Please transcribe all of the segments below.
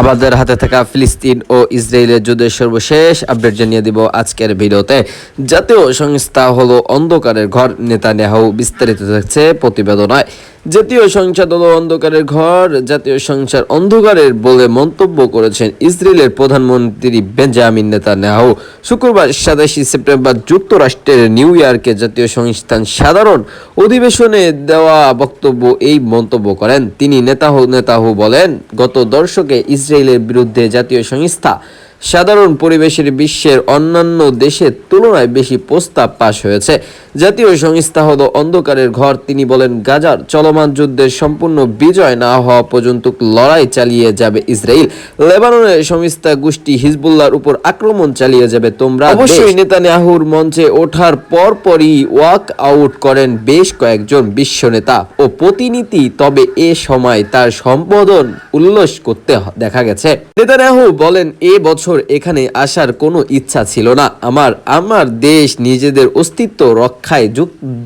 আমাদের হাতে থাকা ফিলিস্তিন ও ইসরায়েলের যুদ্ধের সর্বশেষ আপডেট জানিয়ে দিব আজকের ভিডিওতে। জাতীয় সংস্থা হলো অন্ধকারের ঘর, নেতানিয়াহু বিস্তারিত থাকছে প্রতিবেদনায়। জাতীয় সংসদ হলো অন্ধকারের ঘর, জাতীয় সংসার অন্ধকারের বলে মন্তব্য করেছেন ইসরায়েলের প্রধানমন্ত্রী বেঞ্জামিন নেতানিয়াহু। শুক্রবার সাতাশে সেপ্টেম্বর যুক্তরাষ্ট্রের নিউ ইয়র্কে জাতীয় সংস্থান সাধারণ অধিবেশনে দেওয়া বক্তব্য এই মন্তব্য করেন। তিনি নেতাহু নেতাহু বলেন, গত দর্শকে ইসরায়েলের বিরুদ্ধে জাতীয় সংস্থা সাধারণ পরিবেশের বিশ্বের অন্যান্য দেশের তুলনায় বেশি প্রস্তাব পাশ হয়েছে। জাতীয় সংস্থা হলো অন্ধকারের ঘর, তিনি বলেন, গাজার চলমান যুদ্ধের সম্পূর্ণ বিজয় না হওয়া পর্যন্ত লড়াই চালিয়ে যাবে ইসরায়েল। লেবাননের সংস্থা গোষ্ঠী হিজবুল্লাহর উপর আক্রমণ চালিয়ে যাবে তোমরা অবশ্যই নেতানিয়াহুর মঞ্চে ওঠার পরপরই ওয়াক আউট করেন বেশ কয়েকজন বিশ্ব নেতা ও প্রতিনিধি, তবে এ সময় তার সম্বোধন উল্লাস করতে দেখা গেছে। নেতানিয়াহু বলেন, এ বছর এখানে আসার কোনো ইচ্ছা ছিল না। আমার আমার দেশ নিজেদের অস্তিত্ব রক্ষায়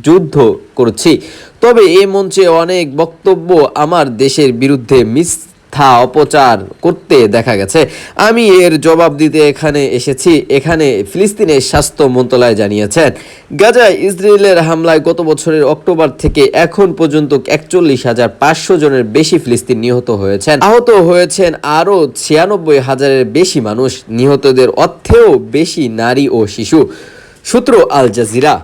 যুদ্ধ করছি। তবে এ মঞ্চে অনেক বক্তব্য আমার দেশের বিরুদ্ধে মিথ্যা অপচার করতে দেখা গেছে। আমি এর জবাব দিতে এখানে এসেছি। এখানে ফিলিস্তিনের স্বাস্থ্য মন্ত্রণালয় জানিয়েছেন, গাজায় ইসরায়েলের হামলায় গত বছরের অক্টোবর থেকে এখন পর্যন্ত একচল্লিশ হাজার পাঁচশো জনের বেশি ফিলিস্তিন নিহত হয়েছেন। আহত হয়েছেন আরও ছিয়ানব্বই হাজারের বেশি মানুষ। নিহতদের অর্থেও বেশি নারী ও শিশু। সূত্র আল জাজিরা।